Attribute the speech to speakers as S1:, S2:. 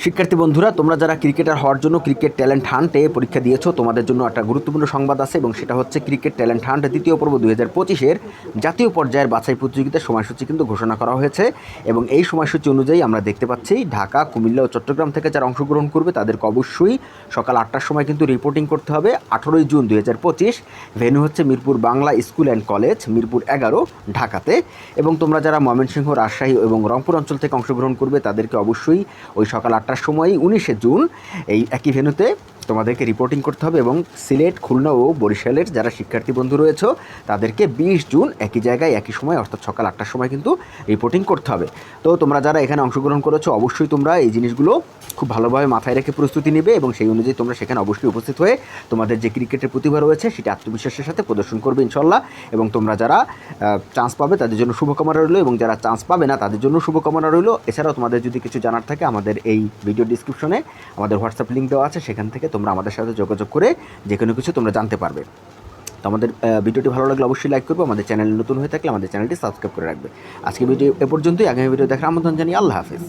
S1: শিক্ষার্থী বন্ধুরা, তোমরা যারা ক্রিকেটার হওয়ার জন্য ক্রিকেট ট্যালেন্ট হান্টে পরীক্ষা দিয়েছ, তোমাদের জন্য একটা গুরুত্বপূর্ণ সংবাদ আছে এবং সেটা হচ্ছে ক্রিকেট ট্যালেন্ট হান্ট দ্বিতীয় পর্ব দুই হাজার পঁচিশের জাতীয় পর্যায়ের বাছাই প্রতিযোগিতার সময়সূচি কিন্তু ঘোষণা করা হয়েছে এবং এই সময়সূচি অনুযায়ী আমরা দেখতে পাচ্ছি ঢাকা, কুমিল্লা ও চট্টগ্রাম থেকে যারা অংশগ্রহণ করবে তাদেরকে অবশ্যই সকাল আটটার সময় কিন্তু রিপোর্টিং করতে হবে। আঠেরোই জুন দুই হাজার পঁচিশ ভেন্যু হচ্ছে Mirpur Bangla school and college, Mirpur এগারো, ঢাকাতে। এবং তোমরা যারা ময়মনসিংহ, রাজশাহী এবং রংপুর অঞ্চল থেকে অংশগ্রহণ করবে তাদেরকে অবশ্যই ওই সকাল আটটার সময় উনিশে জুন এই একই ভেন্যুতে তোমাদেরকে রিপোর্টিং করতে হবে এবং সিলেট, খুলনা ও বরিশালের যারা শিক্ষার্থী বন্ধু রয়েছে, তাদেরকে বিশ জুন একই জায়গায় একই সময়, অর্থাৎ সকাল আটটার সময় কিন্তু রিপোর্টিং করতে হবে। তো তোমরা যারা এখানে অংশগ্রহণ করেছ, অবশ্যই তোমরা এই জিনিসগুলো খুব ভালোভাবে মাথায় রেখে প্রস্তুতি নেবে এবং সেই অনুযায়ী তোমরা সেখানে অবশ্যই উপস্থিত হয়ে তোমাদের যে ক্রিকেটের প্রতিভা রয়েছে, সেটা আত্মবিশ্বাসের সাথে প্রদর্শন করবে ইনশাল্লাহ এবং তোমরা যারা চান্স পাবে, তাদের জন্য শুভকামনা রইল এবং যারা চান্স পাবে না, তাদের জন্য শুভকামনা রইল। এছাড়াও তোমাদের যদি কিছু জানার থাকে, আমাদের এই ভিডিও ডিসক্রিপশনে আমাদের হোয়াটসঅ্যাপ লিঙ্ক দেওয়া আছে, সেখান থেকে তোমরা আমাদের সাথে যোগাযোগ করে যে কোনো কিছু তোমরা জানতে পারবে। তো আমাদের ভিডিওটি ভালো লাগলে অবশ্যই লাইক করব, আমাদের চ্যানেল নতুন হয়ে থাকলে আমাদের চ্যানেলটি সাবস্ক্রাইব করে রাখবে। আজকে ভিডিও এ পর্যন্তই, আগামী ভিডিও দেখার আমন্ত্রণ জানিয়ে আল্লাহ হাফিজ।